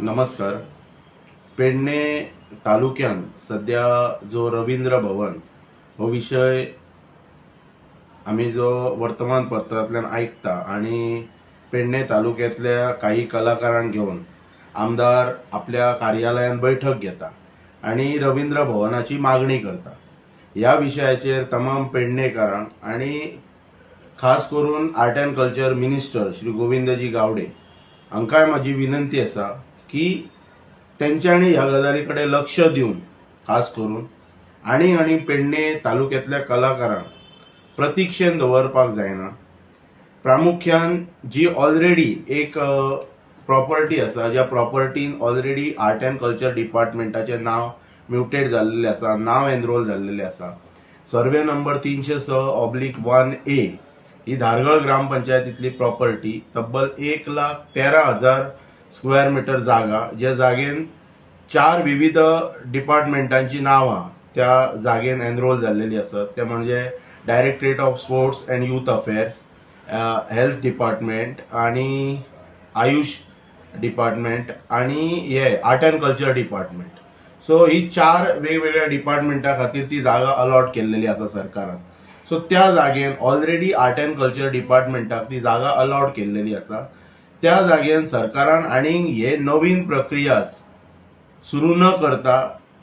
नमस्कार. पेडणे तालुक्यान सध्या जो रवींद्र भवन हो विशय आम्ही जो वर्तमानपत्रांतल्यान आयकता आणि पेडणे तालुक्यातल्या काही कलाकारांक घेऊन आमदार आपल्या कार्यालयात बैठक घेता आणि रवींद्र भवनाची मागणी करता. ह्या विशयाचेर तमाम पेडणेकारांक आणि खास करून art and culture minister Shri Govindji Gawade हांकांय म्हजी विनंती आसा की तेंच्यांनी ह्या गजाली कडेन लक्ष दिवन खास करून आनी आनी पेडणे तालुक्यांतल्या कलाकारांक प्रतीक्षेन दवरपाक जायना. प्रामुख्यान जी ऑलरेडी एक प्रॉपर्टी आसा ज्या प्रॉपर्टीन ऑलरेडी आर्ट अँड कल्चर डिपार्टमेंटाचें नाव म्युटेड जाल्लेलें आसा नाव एनरोल जाल्लेलें आसा सर्वे नंबर तीनशे स ऑब्लीक वन ए ही धारगळ ग्रामपंचायतीतली प्रॉपर्टी तब्बल एक लाख तेरा हजार स्क्वेअर मीटर जागा ज्या जागेन चार विविध डिपार्टमेंटांची नावां त्या जागेन एनरोल जाल्लेली आसात ते म्हणजे directorate of sports and youth affairs health department आणि आयुष डिपार्टमेंट आणि हे art and culture department so ही चार वेगवेगळ्या डिपार्टमेंटा खातीर ती जागा अलॉट केल्लेली आसा सरकारान. सो त्या जागेन ऑलरेडी आर्ट अँड कल्चर डिपार्टमेंटाक ती जागा अलॉट केल्लेली आसा त्या जागेन सरकारान आनीक हे नवीन प्रक्रिया सुरू न करता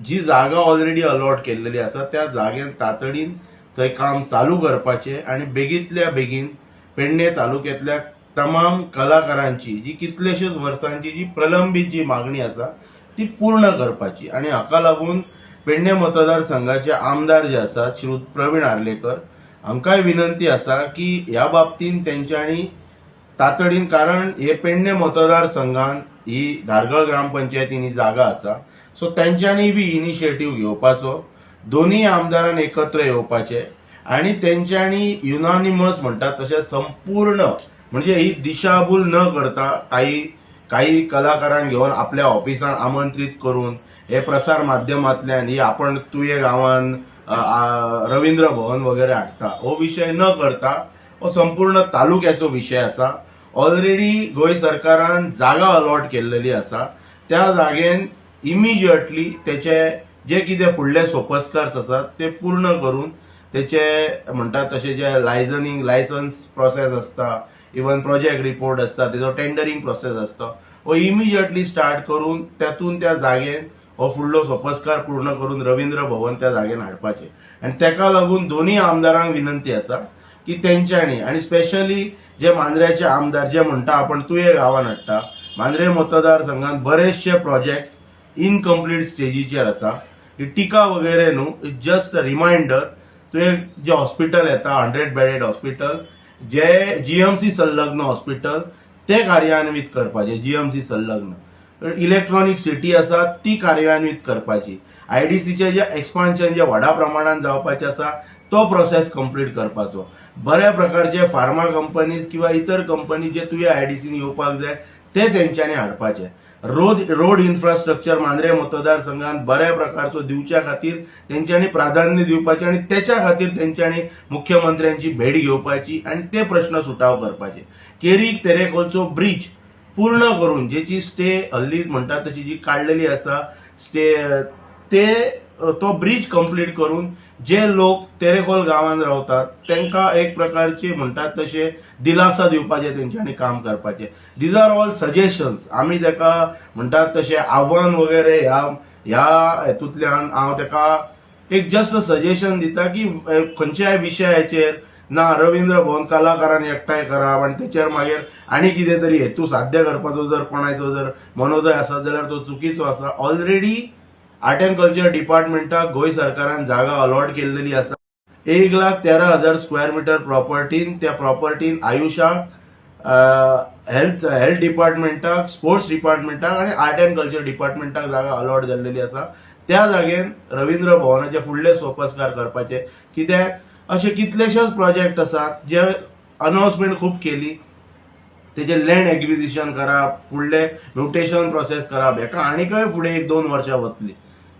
जी जागा ऑलरेडी अलॉट केल्लेली आसा त्या जागेन तातडीन थंय काम चालू करपाचें आनी बेगींतल्या बेगीन पेडणे तालुक्यातल्या तमाम कलाकारांची जी कितलेशेच वर्सांची जी प्रलंबीत जी मागणी आसा ती पूर्ण करपाची. आणि हाका लागून पेडणे मतदारसंघाचे आमदार जे आसात श्री प्रवीण आर्लेकर आमकांय विनंती आसा की ह्या बाबतीन तेंच्यांनी तातडीन कारण हे पेडणे मतदारसंघान ही धारगळ ग्रामपंचायतीन ही जागा आसा. सो तेंच्यांनी बी इनिशिएटीव घेवपाचो दोन्ही आमदारान एकत्र येवपाचे आणि तेंच्यांनी युनानिमस म्हणटात तशें संपूर्ण म्हणजे ही दिशाभूल न करता काही काही कलाकारांक घेवन आपल्या ऑफिसान आमंत्रित करून हे प्रसार माध्यमांतल्यान ही आपण तुये गांवान रवींद्र भवन वगैरे हाडटा हो विषय न करता हो संपूर्ण तालुक्याचो विषय आसा ऑलरेडी गोंय सरकारान जागा अलॉट केल्लेली आसा त्या जागेन इमिजिएटली तेचे जे कितें फुडले सोपस्कार्स आसात ते पूर्ण करून तेचे म्हणटात तशें जे लायझनिंग लायसन्स प्रोसेस आसता इवन प्रोजेक्ट रिपोर्ट आसता तेजो टेंडरिंग प्रोसेस आसता हो इमिजिएटली स्टार्ट करून त्यातून त्या जागेन हो फुडलो सोपस्कार पूर्ण करून रवींद्र भवन त्या जागेन हाडपाचें. आनी तेका लागून दोन्ही आमदारांक विनंती आसा की तेंच्यांनी आणि स्पेशली जे मांद्र्याचे आमदार जे म्हणटा आपण तुये गांवान हाडटा मांद्रे मतदारसंघात बरेचशे प्रोजेक्ट्स इनकम्प्लीट स्टेजीचेर आसा. ही टिका वगैरे न्हू जस्ट अ रिमाइंडर तुवें जे हॉस्पिटल येता हंड्रेड बेडेड हॉस्पिटल जे जीएमसी संलग्न हॉस्पिटल ते कार्यान्वीत करपाचे जीएमसी संलग्न. इलेक्ट्रॉनिक सिटी आसा ती कार्यान्वीत करपाची. आयडीसीचे जे एक्सपान्शन जे व्हडा प्रमाणात जावपाचे आसा तो प्रोसेस कंप्लीट करपाचो. बऱ्या प्रकारचे फार्मा कंपनीज किंवा इतर कंपनी जे तुवें आयडीसीन येवपाक जाय ते तेंच्यांनी हाडपाचे. रोड रोड इन्फ्रास्ट्रक्चर मांद्रे मतदारसंघात बऱ्या प्रकारचो दिवच्या खातीर तेंच्यांनी प्राधान्य दिवपाचें आणि त्याच्या खातीर तेंच्यांनी मुख्यमंत्र्यांची भेट घेवपाची आणि ते प्रश्न सुटाव करपाचे. केरीक तेरेकोलचो ब्रिज पूर्ण करून जेची स्टे हल्ली म्हणटा तशी जी काडलेली आसा स्टे ते तो ब्रिज कंप्लीट करून जे लोक तेरेकोल गांवांत रावतात तांकां एक प्रकारचे म्हणटात तशें दिलासा दिवपाचे तेंच्यांनी काम करपाचे. दीज आर ऑल सजेशन्स आमी ताका म्हणटात तशें आव्हान वगैरे ह्या ह्या हेतूंतल्यान हांव ताका एक जस्ट सजेशन दिता की खंयच्याय विशयाचेर ना रवींद्र भवन कलाकारान एकठांय करप आनी तेचेर मागीर आनी कितें तरी हेतू साध्य करपाचो जर कोणाचो जर मनोदय आसा जाल्यार तो चुकीचो आसा ऑलरेडी आर्ट अँड कल्चर डिपार्टमेंटाक गोंय सरकारान जागा अलॉट केल्लेली आसा. एक लाख तेरा हजार स्क्वेअर मिटर प्रॉपर्टीन त्या प्रॉपर्टीन आयुषाक हेल्थ हेल्थ डिपार्टमेंटाक स्पोर्ट्स डिपार्टमेंटाक आणि आर्ट अँड कल्चर डिपार्टमेंटाक जागा अलॉट जाल्लेली आसा. त्या जागेन रवींद्र भवनाचे फुडले सोपस्कार करपाचे. कित्याक? असे कितलेशेच प्रोजेक्ट आसात जे अनाउन्समेंट खूप केली. तेजे लँड एक्विजिशन करप फुडले म्युटेशन प्रोसेस करप हेका आनीकय फुडें एक दोन वर्सां वतली.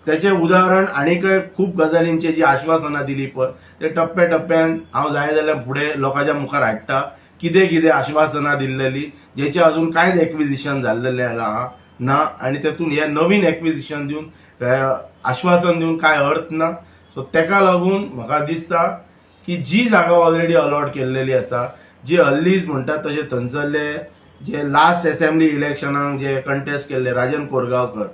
त्याचे उदाहरण आनीकय खूप गजालींचे जी आश्वासनां दिली पळय ते टप्प्या टप्प्यान हांव जाय जाल्यार फुडें लोकांच्या मुखार हाडटा. कितें कितें आश्वासनां दिल्लेली जेचे अजून कांयच एक्विजिशन जाल्लेलें आहा ना. आनी तेतून हे नवीन एक्विजिशन दिवन आश्वासन दिवन काय अर्थ ना. सो तेका लागून म्हाका दिसता की जी जागा ऑलरेडी अलॉट केल्लेली आसा जी हल्लीच म्हणटात तसे थंयसरले जे लास्ट असेंब्ली इलेक्शनाक जे कंटेस्ट केल्ले राजन कोरगांवकर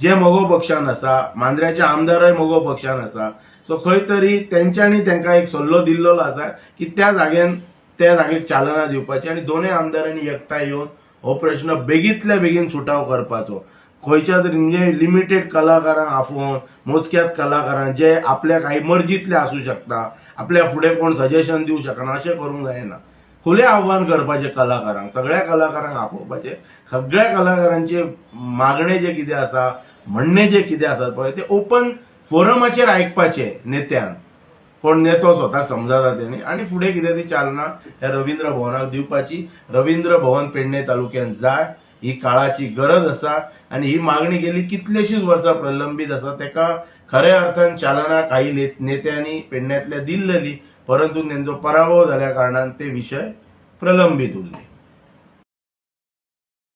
जे मोगो पक्षान आसा मांद्र्याचे आमदारय मोगो पक्षान आसा सो खंय तरी तेंच्यांनी तांकां एक सल्लो दिल्लो आसा की त्या जाग्यान त्या जागेक चालना दिवपाची. आनी दोनूय आमदारांनी एकठांय येवन हो प्रश्न बेगींतल्या बेगीन सुटाव करपाचो. खंयच्या तरी म्हणजे लिमिटेड कलाकारांक आफोवन मोजक्यात कलाकारांक जे आपल्या काही मर्जीतले आसूं शकता आपल्या फुडें कोण सजेशन दिवंक शकना अशें करूंक जायना. खुलें आव्हान करपाचें कलाकारांक सगळ्या कलाकारांक आफोवपाचें सगळ्या कलाकारांचे मागणें जे कितें आसा म्हणणें जे कितें आसा पळय ते ओपन फोरमाचेर आयकपाचें नेत्यान. कोण नेतो स्वताक समजता तेणी. आनी फुडें कितें ती चालना ह्या रवींद्र भवनाक दिवपाची. रवींद्र भवन पेडणे तालुक्यान जाय. ही काळाची गरज आसा आनी ही मागणी गेली कितलेशीच वर्सां प्रलंबीत आसा तेका खऱ्या अर्थान चालना काही नेत्यांनी पेडण्यातल्या दिल्लेली परंतु तेंचो पराभव जाल्या कारणान ते विशय प्रलंबीत उरले.